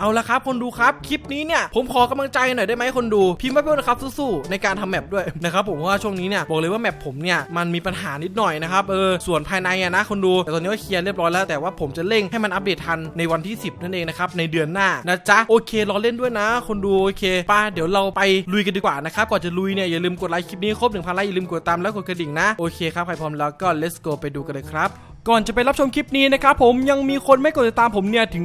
เอาละครับคนดูครับ คลิปนี้เนี่ยผมขอกำลังใจหน่อยได้ไหมคนดูพิมพ์มาเพื่อนนะครับสู้ๆในการทำแมปด้วยนะครับผมเพราะว่าช่วงนี้เนี่ยบอกเลยว่าแมปผมเนี่ยมันมีปัญหานิดหน่อยนะครับเออส่วนภายในอะนะคนดูแต่ตอนนี้ก็เคลียร์เรียบร้อยแล้วแต่ว่าผมจะเร่งให้มันอัปเดตทันในวันที่ 10 นั่นเองนะครับในเดือนหน้านะจ๊ะโอเครอเล่นด้วยนะ คนดูโอเคป้าเดี๋ยวเราไปลุยกันดีกว่านะครับก่อนจะลุยเนี่ยอย่าลืมกดไลค์คลิปนี้ครบ1,000ไลค์อย่าลืมกดตามแล้วกดกระดิ่งนะโอเคครับใครพร้อมแล้วก็ let's go ไปดูกันเลยครับ ก่อนจะไปรับชมคลิปนี้นะครับผมยังมีคนไม่กดติดตามผมเนี่ยถึง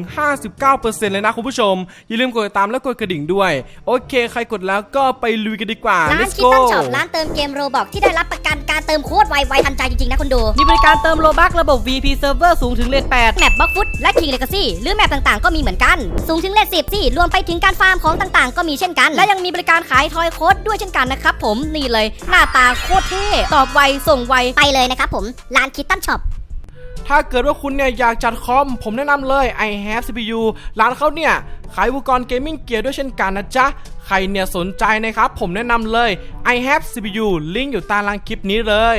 59%เลยนะคุณผู้ชม อย่าลืมกดติดตามและกดกระดิ่งด้วย โอเค ใครกดแล้วก็ไปลุยกันดีกว่า ร้าน let's คิด go ตั้งช็อปร้านเติมเกมโรบอกที่ได้รับประกันการเติมโคตรไวไวทันใจจริง ๆ นะคุณดู มีบริการเติมโลบักระบบ VP Server สูงถึงเลท8แมปบล็อกฟุตและคิงเลกาซี่หรือแมปต่างๆ ก็มีเหมือนกัน สูงถึงเลทสิบสี่รวมไปถึงการฟาร์มของต่างๆ ก็มีเช่นกัน และยังมีบริการขายทอยโค้ดด้วยเช่นกันนะครับผมนี่เลยหน้าตาโคตรเท่ตอบไวส่งไว ไปเลยนะครับผม ร้านคิดตั้งช็อป ถ้าเกิดว่าคุณเนี่ยอยากจัดคอม ผมแนะนำเลย i have CPU ร้านเขาเนี่ยขายอุปกรณ์เกมมิ่งเกียร์ด้วยเช่นกันนะจ๊ะ ใครเนี่ยสนใจนะครับ ผมแนะนำเลย i have CPU ลิงก์อยู่ใต้ล่างคลิปนี้เลย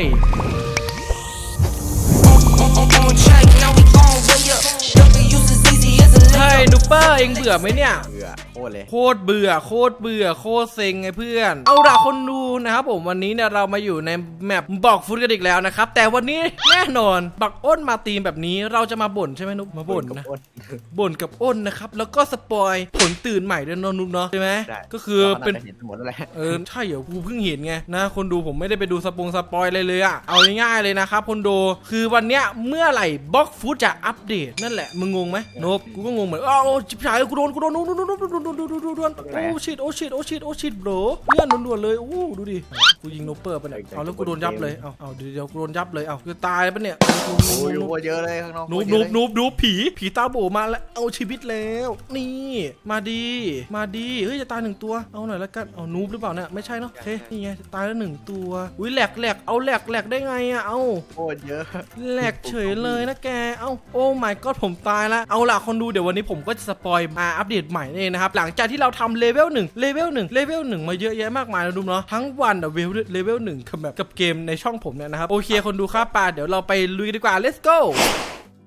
ย layup. นูเปอร์เองเบื่อไหมเนี่ย เบื่อโคตรเลย โคตรเบื่อ โคตรเบื่อ โคตรเซ็งไงเพื่อน เอาล่ะคนดูนะครับผมวันนี้เนี่ยเรามาอยู่ในแมปบอกฟุตกันอีกแล้วนะครับ แต่วันนี้แน่นอนบักอ้นมาตีมแบบนี้เราจะมาบ่นใช่ไหมนุ๊กมาบ่นนะโอ้ยบ่นกับอ้นนะครับ แล้วก็สปอยผลตื่นใหม่ด้วยเนอะนุ๊กเนาะใช่ไหมได้ ก็คือเป็นราาจะเห็นหมดแล้วแหละเออใช่เหรอกูเพิ่งเห็นไงนะ คนดูผมไม่ได้ไปดูสปงสปอยเลยเลยอะเอาง่ายๆเลยนะครับคนดูคือวันเนี้ยเมื่อไหร่บล็อกฟุตจะอัปเดตนั่นแหละมึงงงไหมโนบกูก็งงเหมือนอ้าวจิบฉายกูโดนกูโดนโดนโดนโดนโดนโดนโดนโดนโดนโดนโดนโอ้ชิดโอ้ชิดโอ้ชิดโอ้ชิดโบรเพื่อนด่วนๆเลยโอ้ดูดิกูยิงโนเปอร์ไปเนี่ยเอาแล้วกูโดนยับเลยเอาเอาเดี๋ยวเดี๋ยวกูโดนยับเลยเอาคือตายปะเนี่ยโอ้ยโคตรเยอะเลยข้างนอกนูบโคตรเยนูอะบเลยนูบนูบผีผีตาโบมาแล้วเอาชีวิตแล้ว นี่ มาดี มาดีเฮ้ยจะตายหนึ่งตัวเอาหน่อยละกันเอานูบหรือเปล่าเนี่ยไม่ใช่เนาะโอเคนี่ไงตายแล้วหนึ่งตัวอุ้ยแหลกแหลกเอาแหลกแหลกได้ไงอะเอาโคตรเยอะแหลกเฉยเลยนะแกเอาโอ้ my god ผมตายแล้วเอาล่ะคนดูเดี๋ยววันนี้ผมมก็จะสปอยมาอัปเดตใหม่นี่นเองนะครับ หลังจากที่เราทำเลเวลหนึ่งเลเวลหนึ่งเลเวลหนึ่งมาเยอะแยะมากมายนะดูเนาะทั้งวันอะเวลเลเวลหนึ่งกับแบบกับเกมในช่องผมเนี่ยนะครับ โอเคคนดูครับป่าเดี๋ยวเราไปลุยดีกว่า let's go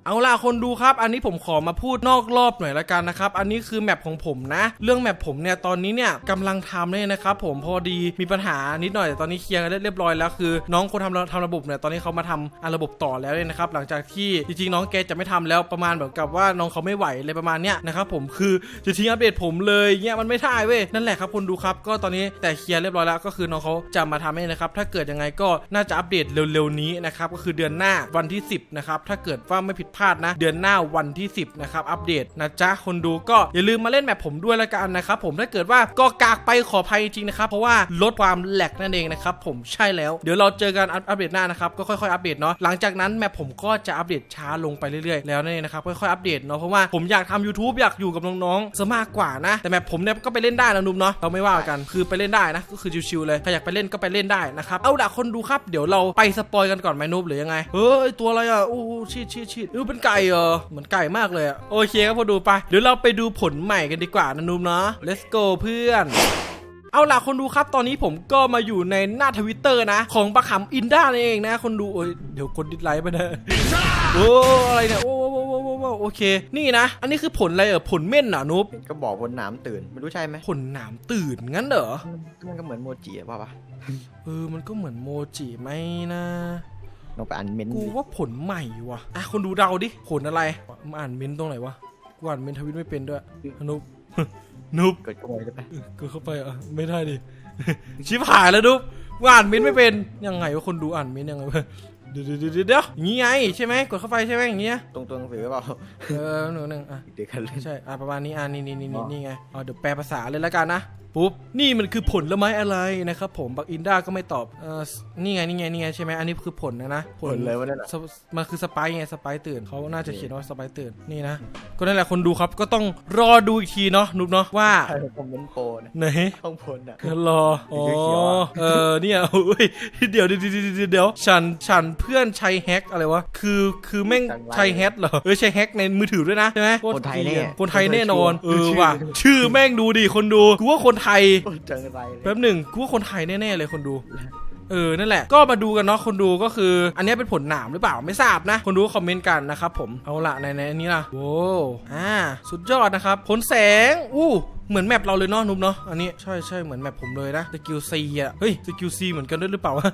เอาล่ะคนดูครับ อันนี้ผมขอมาพูดนอกรอบหน่อยละกันนะครับ อันนี้คือแมปของผมนะ เรื่องแมปผมเนี่ยตอนนี้เนี่ยกำลังทำเลยนะครับผมพอดีมีปัญหานิดหน่อยแต่ตอนนี้เคลียร์กันเรียบร้อยแล้วคือ น้องคนทำระทำระบบเนี่ยตอนนี้เขามาทำอันระบบต่อแล้วเนี่ยนะครับหลังจากที่จริงๆน้องแกจะไม่ทำแล้วประมาณแบบกับว่าน้องเขาไม่ไหวอะไรประมาณเนี้ยนะครับผมคือจะทิ้งอัปเดตผมเลยเงี้ยมันไม่ได้เว้ยนั่นแหละครับคนดูครับก็ตอนนี้แต่เคลียร์เรียบร้อยแล้วก็คือน้องเขาจะมาทำให้นะครับถ้าเกิดยังไงก็น่าจะอัปเดตเร็วๆนี้นะครับก็คือเดือนหน้าวันที่ 10นะครับถ้าเกิดว่าไม่ผิดพลาดนะ เดือนหน้าวันที่ 10 นะครับ อัปเดตนะจ๊ะ คนดูก็อย่าลืมมาเล่นแมปผมด้วยละกันนะครับผมถ้าเกิดว่าก็กากไปขออภัยจริงนะครับ เพราะว่าลดความแหลกนั่นเองนะครับผมใช่แล้วเดี๋ยวเราเจอกันอัปอัปเดตหน้านะครับก็ค่อยๆอัปเดตเนาะหลังจากนั้นแมปผมก็จะอัปเดตช้าลงไปเรื่อยๆแล้วนั่นเองนะครับค่อยๆอัปเดตเนาะเพราะว่าผมอยากทำ YouTube อยากอยู่กับน้องๆซะมากกว่านะ แต่แมปผมเนี่ยก็ไปเล่นได้นะนุ่มเนาะเราไม่ว่ากันคือไปเล่นได้นะก็คือชิวๆเลยใครอยากไปเล่นก็ไปเล่นได้นะครับเอาละคนดูครับเดี๋ยวเราไปสปอยกันก่อนไหมนุ๊บหรือยังไงเฮ้ยตัวอะไรอะโอ้ชีดชีดชีดดูเป็นไก่เหรอเหมือนไก่มากเลยอะโอเคครับพอดูไปเดี๋ยวเราไปดูผลใหม่กันดีกว่านะนุ่มเนาะ let's go เพื่อนเอาล่ะคนดูครับตอนนี้ผมก็มาอยู่ในหน้าทวิตเตอร์นะ ของประขำอินด้าเองนะ คนดูโอ้ยเดี๋ยวกดดิสไลค์ไปนะโอ้อะไรเนี่ยโอ้โอ้โอ้โอ้โอ้โอเค นี่นะ อันนี้คือผลอะไรเออผลเม่นเหรอนุ๊บก็บอกบนหนามตื่นไม่รู้ใช่ไหมผลหนามตื่นงั้นเหรอมันก็เหมือนโมจิอะว่าปะเออมันก็เหมือนโมจิไหมนะ ลองไปอ่านเมนต์กูดิว่าผลใหม่ว่ะอะคนดูเดาดิ ผลอะไรมาอ่านเมนต์ตรงไหนวะ กูอ่านเมนต์ทวิตไม่เป็นด้วยนุ๊บนุ๊บเกิดขโมยได้ปะก็เข้าไปอะไม่ได้ดิ ชิบหายแล้วดูว่าอ่านมิ้นท์ไม่เป็น ยังไงว่าคนดูอ่านมิ้นท์ยังไงวะเดี๋ยวเดี๋ยวเดี๋ยวเดี๋ยวอย่างงี้ไงใช่ไหมกดเข้าไปใช่ไหมอย่างเงี้ย ตรงตัวหนังสือเปล่าเออหนึ่งหนึ่งอะ เดี๋ยวกันเลย ใช่ อะประมาณนี้ อะนี่นี่นี่อ๋นี่อนี่ไงอ๋อเดี๋ยวแปลภาษาเลยแล้วกันนะปุ๊บนี่มันคือผลไม้อะไรนะครับผมบักอินด้าก็ไม่ตอบเออนี่ไงนี่ไงนี่ไงใช่ไหมอันนี้คือผลนะนะผลเลยวะนั่นอะสปมันคือสไปซ์ไงสไปซ์ตื่นเขาน่าจะเขียนว่าสไปซ์ตื่นนี่นะก็นั่นแหละคนดูครับก็ต้องรอดูอีกทีเนาะนุ๊บเนาะว่าใช่คอมเมนต์โปรนะไหนข้างบนอะรออ๋อสีเขียวๆอะเออเนี่ยอุ้ยเดี๋ยวเดี๋ยวเดี๋ยวเดี๋ยวเดี๋ยวฉันฉันเพื่อนใช้แฮกอะไรวะคือคือแม่งใช้แฮกเหรอเออใช้แฮกในมือถือด้วยนะใช่ไหมคนไทยแน่คนไทยแน่นอนเออชื่อว่ะชื่อแม่งดูดิคนดูกูว่าคนไทยโคตรจังไรเลยแป๊บหนึ่งกูว่าคนไทยแน่ๆเลยคนดูเออ นั่นแหละ ก็มาดูกันเนาะ คนดูก็คือ อันนี้เป็นผลหนามหรือเปล่า ไม่ทราบนะ คนดูคอมเมนต์กันนะครับผม เอาละในในอันนี้ล่ะ โว้อ่า สุดยอดนะครับ ผลแสง อู้ เหมือนแมปเราเลยเนาะนุ๊บเนาะอันนี้ใช่ใช่เหมือนแมปผมเลยนะสกิลซีอะเฮ้ยสกิลซีเหมือนกันด้วยหรือเปล่าวะ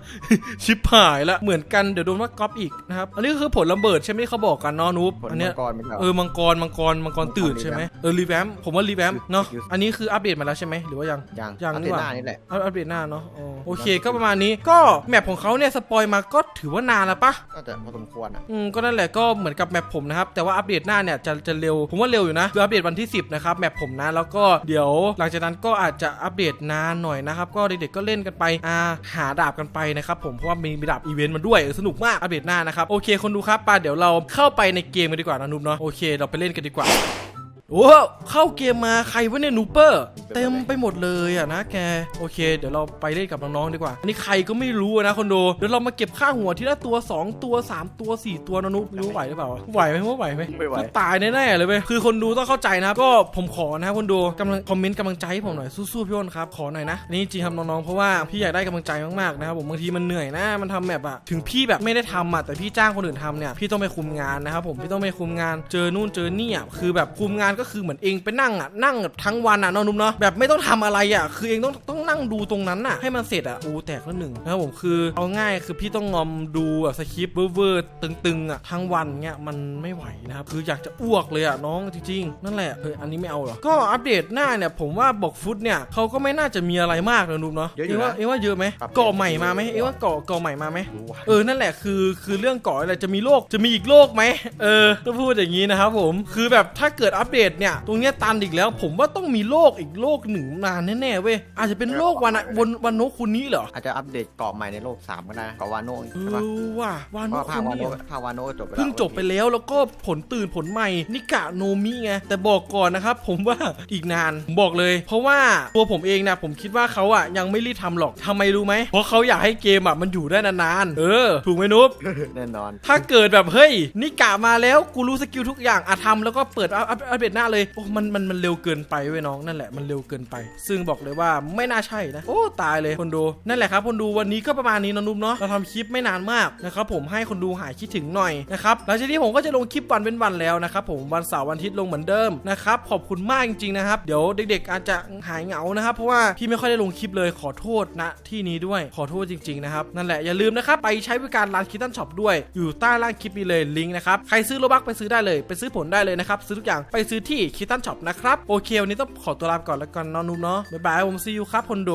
ชิปหายละเหมือนกันเดี๋ยวโดนว่าก๊อปอีกนะครับอันนี้ก็คือผลระเบิดใช่ไหมที่เขาบอกกันเนาะนุ๊บผลอันเนี้มัยงกรไม่ใช่เหรอเออมังกรมังกรมังกรตื่นใช่ไหมเออรีแวมผมว่ารีแวมเนาะอันนี้คืออัปเดตมาแล้วใช่ไหมหรือว่ายัง ยังยังอัปนี่เดหตว่าหน้านี่แหละ อัปอัปเดตหน้าเนาะอ๋อโอเคก็ประมาณนี้ก็แมปของเขาเนี่ยสปอยมาก็ถือว่านานแล้วปะก็จะพอสมควรอะ อืมก็นั่นแหละก็เหมือนกับแมปผมนะครับ แต่ว่าอัปเดตหน้าเนี่ยจะจะเร็ว ผมว่าเร็วอยู่นะคืออัปเดตวันที่ 10 นะครับ แมปผมนะ แล้วก็เดี๋ยว หลังจากนั้นก็อาจจะอัปเดตนานหน่อยนะครับ ก็เด็กๆก็เล่นกันไปอาหาดาบกันไปนะครับผมเพราะว่ามีมีดาบอีเวนต์มาด้วยสนุกมากอัปเดตหน้านะครับโอเคคนดูครับไปเดี๋ยวเราเข้าไปในเกมกันดีกว่านะนุ๊บเนาะโอเค เราไปเล่นกันดีกว่า โอ้เข้าเกมมาใครวะเนี่ยนูเปอร์ เต็มไปหมดเลยอะนะแก โอเค เดี๋ยวเราไปเล่นกับน้องๆดีกว่า อันนี้ใครก็ไม่รู้นะคนดูเดี๋ยวเรามาเก็บค่าหัวทีละตัว 2 ตัว 3 ตัว 4 ตัวนะนุ๊กรู้ไหวหรือเปล่า ไหวไหมว่าไหวไหมไม่ไหวก็ตายแน่ๆเลยเว้ยคือคนดูต้องเข้าใจนะครับก็ผมขอนะครับคนดูกำลังคอมเมนต์กำลังใจให้ผมหน่อยสู้ๆพี่อ้นครับขอหน่อยนะอันนี่จริงครับน้องๆเพราะว่าพี่อยากได้กำลังใจมากๆนะครับผมบางทีมันเหนื่อยนะมันทำแบบอะถึงพี่แบบไม่ได้ทำอะแต่พี่จ้างคนอื่นทำเนี่ยพี่ต้องไปคุมงานนะครับผมพี่ต้องไปคุมงานเจอนู่นเจอนี่อะคือแบบคุมงานก็คือเหมือนเองไปนั่งอะนั่งแบบทั้งวันอะนอนนุ่มเนาะแบบไม่ต้องทำอะไรอะคือเองต้องต้อง นั่งดูตรงนั้นอะให้มันเสร็จอะโอ้แตกแล้วหนึ่งนะครับผมคือเอาง่ายคือพี่ต้องงอมดูอะสคริปต์เวอร์ๆตึงๆอะทั้งวันเงี้ยมันไม่ไหวนะครับคืออยากจะอ้วกเลยอะน้องจริงๆ นั่นแหละเฮ้ยอันนี้ไม่เอาเหรอก็อัปเดตหน้าเนี่ยผมว่าบอกฟุตเนี่ยเขาก็ไม่น่าจะมีอะไรมากนะนุ่มเนาะเยอะอเอยู่งว่านะเองว่าเยอะไหมครับเกาะใหม่มาไหมเองว่าเกาะเกาะใหม่มาไหมรู้ว่ะเออนั่นแหละคือคือเรื่องเกาะอะไรจะมีโลกจะมีอีกโลกไหมเออต้องพูดอย่างนี้นะครับผมคือแบบถ้าเกิดอัปเดตเนี่ยตรงเนี้ยตันอีกแล้ว ผมว่าต้องมีโลกอีกโลกหนึ่งนานแน่ๆเว้ยอาจจะเป็นโลกวันอะวันวันโนคุณนี้เหรออาจจะอัปเดตเกาะใหม่ในโลก 3 ก็ได้นะเกาะวาโน่เอใช่ปะอว่ะวานเพโนราะว่าภาคุควานี้โน่เหรอ ภาควาโน่จบไปแล้วเพิ่งจบไปแล้วแล้วก็ผลตื่นผลใหม่นิกะโนมิไงแต่บอกก่อนนะครับ ผมว่า อีกนานผมบอกเลย เพราะว่าตัวผมเองนะผมคิดว่าเขาอะยังไม่รีบทำหรอกทำไมรู้ไหมเพราะเขาอยากให้เกมอะมันอยู่ได้นานๆเออ ถูกไหมนุ๊บ แน่นอน ถ้าเกิดแบบเฮ้ยนี่กะมาแล้วกูรู้สกิลทุกอย่างอะทำแล้วก็เปิดอัพอัพอัปเดตหน้าเลยโอ้มันมันมันเร็วเกินไปเว้ยน้องนั่นแหละมันเร็วเกินไป ซึ่งบอกเลยว่าไม่น่าใช่นะ โอ้ตายเลยคนดู นั่นแหละครับคนดูวันนี้ก็ประมาณนี้นะนุ่มเนาะ เราทำคลิปไม่นานมากนะครับผมให้คนดูหายคิดถึงหน่อยนะครับ หลังจากนี้ผมก็จะลงคลิปวันเป็นวันแล้วนะครับผมวันเสาร์วันอาทิตย์ลงเหมือนเดิมนะครับขอบคุณมากจริงๆนะครับ เดี๋ยวเด็ก ๆ อาจจะหายเหงานะครับ เพราะว่าพี่ไม่ค่อยได้ลงคลิปเลยขอโทษนะที่นี้ด้วยขอโทษจริงๆนะครับนั่นแหละอย่าลืมนะครับไปใช้บริการร้านคิตตันช็อปด้วย อยู่ใต้ล่างคลิปนี้เลยลิงก์นะครับใครซื้อโลบักไปซื้อได้เลยไปซื้อผลได้เลยนะครับซื้อทุกอย่างไปซื้อที่คิตตันช็อปนะครับโอเควันนี้ต้องขอตัวลาไปก่อนแล้วกันนอนนุ่มเนาะบ๊ายบายผมซีอูครับคนโด